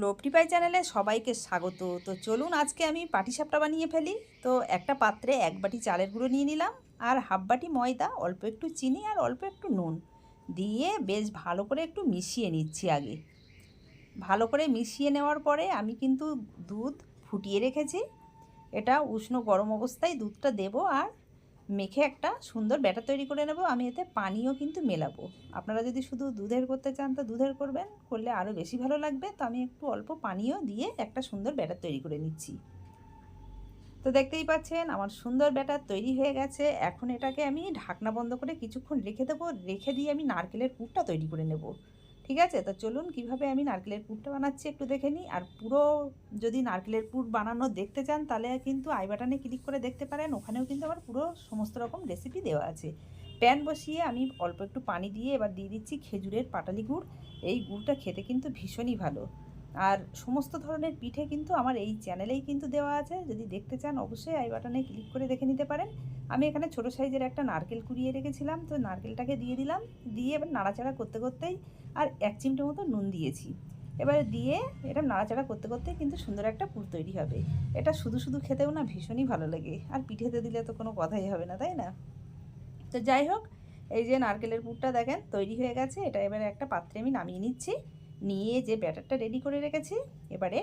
লোপটি পাই চ্যানেলে সবাইকে স্বাগত। তো চলুন আজকে আমি পাটিসাপটা বানিয়ে ফেলি। তো একটা পাত্রে এক বাটি চালের গুঁড়ো নিয়ে নিলাম আর হাফ বাটি ময়দা, অল্প একটু চিনি আর অল্প একটু নুন দিয়ে বেশ ভালো করে একটু মিশিয়ে নিচ্ছি আগে। ভালো করে মিশিয়ে নেওয়ার পরে আমি কিন্তু দুধ ফুটিয়ে রেখেছি। এটা উষ্ণ গরম অবস্থায় দুধটা দেবো আর মেখে একটা সুন্দর ব্যাটার তৈরি করে নেব। আমি এতে পানিও কিন্তু মেলাবো। আপনারা যদি শুধু দুধের করতে চান, তো দুধের করবেন। করলে আরও বেশি ভালো লাগবে। তো আমি একটু অল্প পানিও দিয়ে একটা সুন্দর ব্যাটার তৈরি করে নিচ্ছি। তো দেখতেই পাচ্ছেন, আমার সুন্দর ব্যাটার তৈরি হয়ে গেছে। এখন এটাকে আমি ঢাকনা বন্ধ করে কিছুক্ষণ রেখে দেবো। রেখে দিয়ে আমি নারকেলের পুরটা তৈরি করে নেব। ঠিক আছে? তো চলুন কীভাবে আমি নারকেলের পুরটা বানাচ্ছি একটু দেখে নিই। আর পুরো যদি নারকেলের পুর বানানো দেখতে চান, তাহলে কিন্তু আই বাটনে ক্লিক করে দেখতে পারেন। ওখানেও কিন্তু আমার পুরো সমস্ত রকম রেসিপি দেওয়া আছে। প্যান বসিয়ে আমি অল্প একটু পানি দিয়ে এবার দিয়ে দিচ্ছি খেজুরের পাটালি গুড়। এই গুড়টা খেতে কিন্তু ভীষণই ভালো। আর সমস্ত ধরনের পিঠে কিন্তু আমার এই চ্যানেলেই কিন্তু দেওয়া আছে। যদি দেখতে চান, অবশ্যই আই বাটনে ক্লিক করে দেখে নিতে পারেন। আমি এখানে ছোটো সাইজের একটা নারকেল কুড়িয়ে রেখেছিলাম, তো নারকেলটাকে দিয়ে দিলাম। দিয়ে এবার নাড়াচাড়া করতে করতেই আর এক চিমটে মতো নুন দিয়েছি। এবার দিয়ে এটা নাড়াচাড়া করতে করতে কিন্তু সুন্দর একটা পুর তৈরি হবে। এটা শুধু শুধু খেতেও না, ভীষণই ভালো লাগে। আর পিঠেতে দিলে তো কোনো কথাই হবে না, তাই না? তো যাই হোক, এই যে নারকেলের পুরটা দেখেন, তৈরি হয়ে গেছে। এটা এবারে একটা পাত্রে আমি নামিয়ে নিচ্ছি। নিয়ে যে ব্যাটারটা রেডি করে রেখেছি, এবারে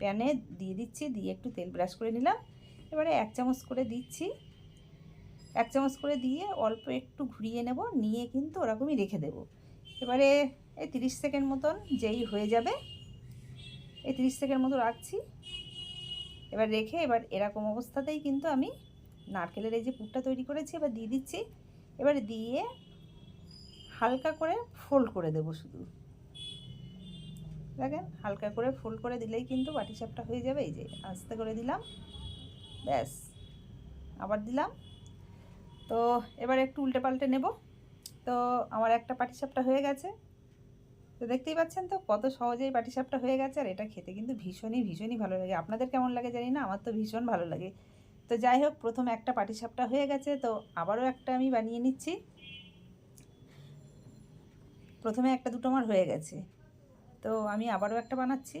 প্যানে দিয়ে দিচ্ছি, দিয়ে একটু তেল ব্রাশ করে নিলাম। এবারে এক চামচ করে দিচ্ছি। এক চামচ করে দিয়ে অল্প একটু ঘুরিয়ে নেব, নিয়ে কিন্তু ওরকমই রেখে দেব। এবারে এই তিরিশ সেকেন্ড মতন যেই হয়ে যাবে, এই তিরিশ সেকেন্ড মতো রাখছি। এবার রেখে এবার এরকম অবস্থাতেই কিন্তু আমি নারকেলের এই যে পুরটা তৈরি করেছি, এবার দিয়ে দিচ্ছি। এবার দিয়ে হালকা করে ফোল্ড করে দেব শুধু। দেখেন, হালকা করে ফোল্ড করে দিলেই কিন্তু বাটিসাপটা হয়ে যাবে। এই যে, আস্তে করে দিলাম। ব্যাস। আবার দিলাম। তো এবার একটু উল্টে পাল্টে নেব। তো আমার একটা পাটিসাপটা হয়ে গেছে। তো দেখতেই পাচ্ছেন তো, কত সহজেই পাটিসাপটা হয়ে গেছে, আর এটা খেতে কিন্তু ভীষণই ভীষণই ভালো লাগে। আপনাদের কেমন লাগে জানি না, আমার তো ভীষণ ভালো লাগে। তো যাই হোক, প্রথম একটা পাটিসাপটা হয়ে গেছে, তো আবারও একটা আমি বানিয়ে নিচ্ছি। প্রথমে একটা দুটো আমার হয়ে গেছে। তো আমি আবারও একটা বানাচ্ছি।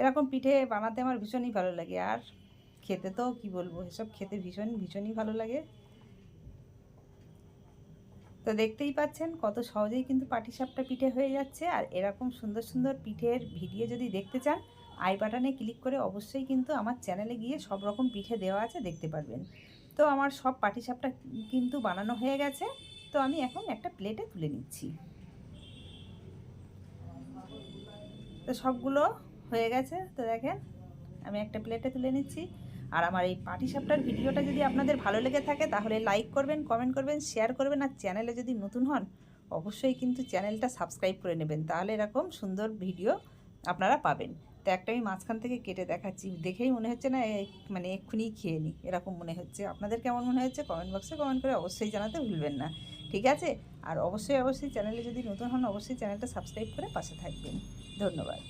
এরকম পিঠে বানাতে আমার ভীষণই ভালো লাগে। আর খেতে তো কি বলব, এসব খেতে ভীষণ, ভীষণই ভালো লাগে। তো দেখতেই পাচ্ছেন কত সহজেই কিন্তু পাটিসাপটা পিঠে হয়ে যাচ্ছে। আর এরকম সুন্দর সুন্দর পিঠের ভিডিও যদি দেখতে চান, আই বাটনে ক্লিক করে অবশ্যই কিন্তু আমার চ্যানেলে গিয়ে সব রকম পিঠে দেওয়া আছে দেখতে পারবেন। তো আমার সব পাটিসাপটা কিন্তু বানানো হয়ে গেছে। তো আমি এখন একটা প্লেটে তুলে নিচ্ছি। তো সবগুলো হয়ে গেছে। তো দেখেন, আমি একটা প্লেটে তুলে নিচ্ছি। আর আমার এই পাটিসাপটার ভিডিওটা যদি আপনাদের ভালো লেগে থাকে, তাহলে লাইক করবেন কমেন্ট করবেন শেয়ার করবেন। আর চ্যানেলে যদি নতুন হন, অবশ্যই কিন্তু চ্যানেলটা সাবস্ক্রাইব করে নেবেন। তাহলে এরকম সুন্দর ভিডিও আপনারা পাবেন। তো একটা আমি মাঝখান থেকে কেটে দেখাচ্ছি। দেখেই মনে হচ্ছে না মানে এক্ষুনি খেয়ে নিই এরকম মনে হচ্ছে। আপনাদের কেমন মনে হচ্ছে? কমেন্ট বক্সে কমেন্ট করে অবশ্যই জানাতে ভুলবেন না। ঠিক আছে? আর অবশ্যই অবশ্যই চ্যানেলে যদি নতুন হন, অবশ্যই চ্যানেলটা সাবস্ক্রাইব করে পাশে থাকবেন। ধন্যবাদ।